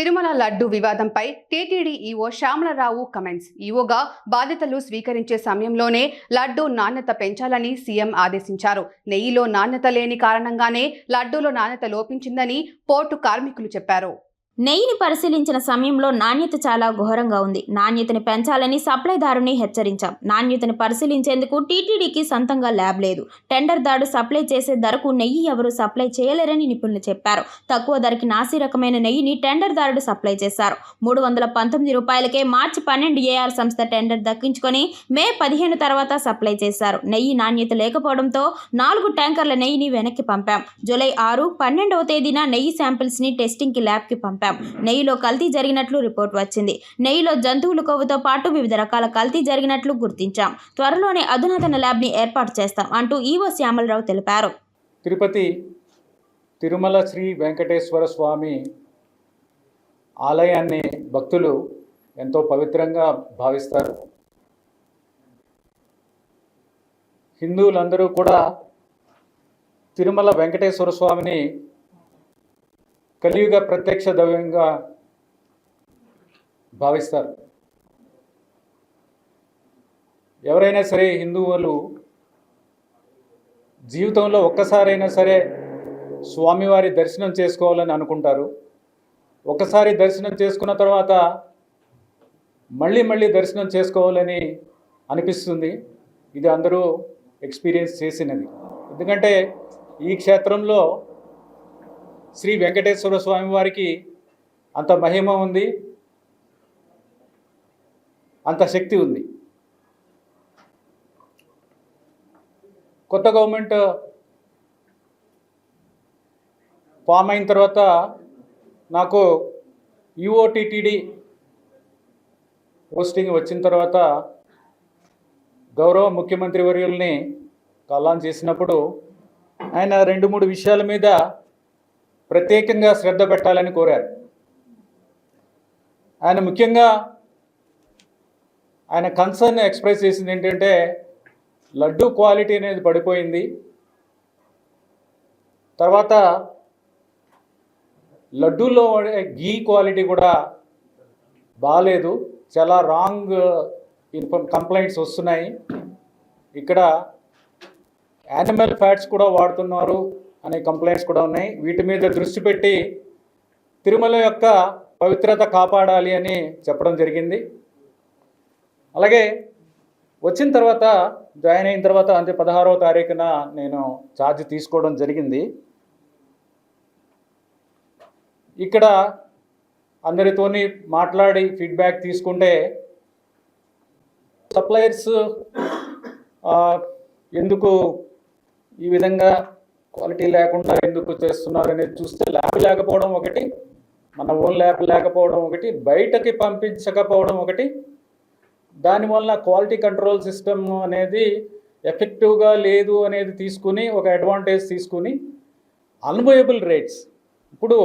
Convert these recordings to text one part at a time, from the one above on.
తిరుమల లడ్డు వివాదంపై TTD EO Syamalarao comments ఈవోగా బాధ్యతలు స్వీకరించే సమయంలోనే లడ్డు నాణ్యత పెంచాలని సీఎం ఆదేశించారు. నెయ్యిలో నాణ్యత లేని కారణంగానే లడ్డూలో నాణ్యత లోపించిందని పోర్టు కార్మికులు చెప్పారు. నెయ్యిని పరిశీలించిన సమయంలో నాణ్యత చాలా ఘోరంగా ఉంది. నాణ్యతని పెంచాలని సప్లైదారుని హెచ్చరించాం. నాణ్యతని పరిశీలించేందుకు టీటీడీకి సొంతంగా ల్యాబ్ లేదు. టెండర్ దాడు సప్లై చేసే ధరకు నెయ్యి ఎవరు సప్లై చేయలేరని నిపుణులు చెప్పారు. తక్కువ ధరకి నాసి రకమైన నెయ్యిని టెండర్ దారుడు సప్లై చేశారు. మూడు వందల పంతొమ్మిది రూపాయలకే మార్చి పన్నెండు ఏఆర్ సంస్థ టెండర్ దక్కించుకొని మే పదిహేను తర్వాత సప్లై చేశారు. నెయ్యి నాణ్యత లేకపోవడంతో నాలుగు ట్యాంకర్ల నెయ్యిని వెనక్కి పంపాం. జూలై ఆరు పన్నెండవ తేదీన నెయ్యి శాంపిల్స్ని టెస్టింగ్కి ల్యాబ్కి పంపాం. నెయ్యిలో కల్తీ జరిగినట్లు రిపోర్ట్ వచ్చింది. నెయ్యిలో జంతువుల కొవ్వుతో పాటు వివిధ రకాల కల్తీ జరిగినట్లు గుర్తించాం. త్వరలోనే అధునాతన ల్యాబ్ని ఏర్పాటు చేస్తాం అంటూ ఈవో శ్యామలరావు తెలిపారు. తిరుపతి తిరుమల శ్రీ వెంకటేశ్వర స్వామి ఆలయాన్ని భక్తులు ఎంతో పవిత్రంగా భావిస్తారు. హిందువులందరూ కూడా తిరుమల వెంకటేశ్వర స్వామిని కలియుగ ప్రత్యక్ష దైవంగా భావిస్తారు. ఎవరైనా సరే హిందువులు జీవితంలో ఒక్కసారైనా సరే స్వామివారి దర్శనం చేసుకోవాలని అనుకుంటారు. ఒకసారి దర్శనం చేసుకున్న తర్వాత మళ్ళీ మళ్ళీ దర్శనం చేసుకోవాలని అనిపిస్తుంది. ఇది అందరూ ఎక్స్పీరియన్స్ చేసినది. ఎందుకంటే ఈ క్షేత్రంలో శ్రీ వెంకటేశ్వర స్వామి వారికి అంత మహిమ ఉంది అంత శక్తి ఉంది. కొత్త గవర్నమెంట్ ఫామ్ అయిన తర్వాత నాకు యుఓటిటిడి పోస్టింగ్ వచ్చిన తర్వాత గౌరవ ముఖ్యమంత్రి వర్యుల్ని కలాన్ చేసినప్పుడు ఆయన రెండు మూడు విషయాల మీద ప్రత్యేకంగా శ్రద్ధ పెట్టాలని కోరారు. ఆయన ముఖ్యంగా ఆయన కన్సర్న్ ఎక్స్ప్రెస్ చేసింది ఏంటంటే లడ్డు క్వాలిటీ అనేది పడిపోయింది. తర్వాత లడ్డూలో వాడే గీ క్వాలిటీ కూడా బాగాలేదు చాలా రాంగ్ ఇన్ఫర్మ్ కంప్లైంట్స్ వస్తున్నాయి. ఇక్కడ యానిమల్ ఫ్యాట్స్ కూడా వాడుతున్నారు. అనే కంప్లైంట్స్ కూడా ఉన్నాయి. వీటి మీద దృష్టి పెట్టి తిరుమల యొక్క పవిత్రత కాపాడాలి అని చెప్పడం జరిగింది. అలాగే వచ్చిన తర్వాత జాయిన్ అయిన తర్వాత అంతే పదహారవ తారీఖున నేను ఛార్జ్ తీసుకోవడం జరిగింది. ఇక్కడ అందరితోని మాట్లాడి ఫీడ్బ్యాక్ తీసుకుంటే సప్లయర్స్ ఎందుకు ఈ విధంగా క్వాలిటీ లేకుండా ఎందుకు చేస్తున్నారు అనేది చూస్తే ల్యాబ్ లేకపోవడం ఒకటి మన ఓన్ ల్యాబ్ లేకపోవడం ఒకటి బయటకి పంపించకపోవడం ఒకటి. దానివల్ల క్వాలిటీ కంట్రోల్ సిస్టమ్ అనేది ఎఫెక్టివ్గా లేదు అనేది తీసుకుని ఒక అడ్వాంటేజ్ తీసుకుని అన్వయబుల్ రేట్స్. ఇప్పుడు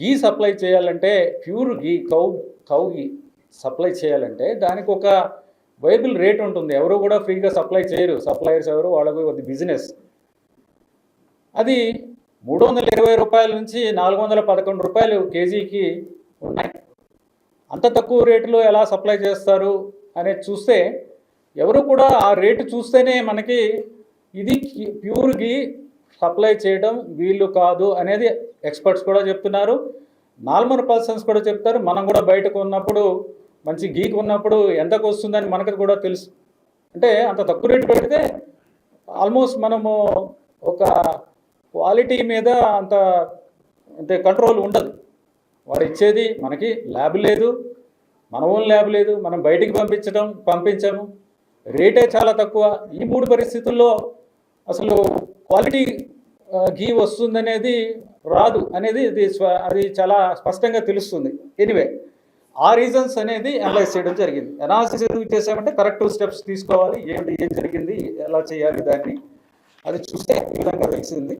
గీ సప్లై చేయాలంటే pure ghee cow cow ghee supply చేయాలంటే దానికి ఒక వైబుల్ రేట్ ఉంటుంది. ఎవరు కూడా ఫ్రీగా సప్లై చేయరు. సప్లయర్స్ ఎవరు? వాళ్ళకు బిజినెస్. అది మూడు వందల ఇరవై రూపాయల నుంచి నాలుగు వందల పదకొండు రూపాయలు కేజీకి ఉన్నాయి. అంత తక్కువ రేటులో ఎలా సప్లై చేస్తారు అనేది చూస్తే ఎవరు కూడా ఆ రేటు చూస్తేనే మనకి ఇది ప్యూర్ గీ సప్లై చేయడం వీళ్ళు కాదు అనేది ఎక్స్పర్ట్స్ కూడా చెప్తున్నారు. నార్మల్ పర్సన్స్ కూడా చెప్తారు. మనం కూడా బయటకు ఉన్నప్పుడు మంచి గీక్ ఉన్నప్పుడు ఎంతకు వస్తుందని మనకు కూడా తెలుసు. అంటే అంత తక్కువ రేటు పెడితే ఆల్మోస్ట్ మనము ఒక క్వాలిటీ మీద అంత అంటే కంట్రోల్ ఉండదు. వాడు ఇచ్చేది మనకి ల్యాబ్ లేదు మన ఓన్ ల్యాబ్ లేదు మనం బయటికి పంపించడం పంపించము. రేటే చాలా తక్కువ. ఈ మూడు పరిస్థితుల్లో అసలు క్వాలిటీ గీ వస్తుందనేది రాదు అనేది ఇది స్వ- అది చాలా స్పష్టంగా తెలుస్తుంది. ఎనివే ఆ రీజన్స్ అనేది అనలైజ్ చేయడం జరిగింది. అనాలిసిస్ ఎందుకు చేసామంటే కరెక్ట్ స్టెప్స్ తీసుకోవాలి. ఏంటి ఏం జరిగింది ఎలా చేయాలి దాన్ని అది చూస్తే ఈ విధంగా తెలిసింది.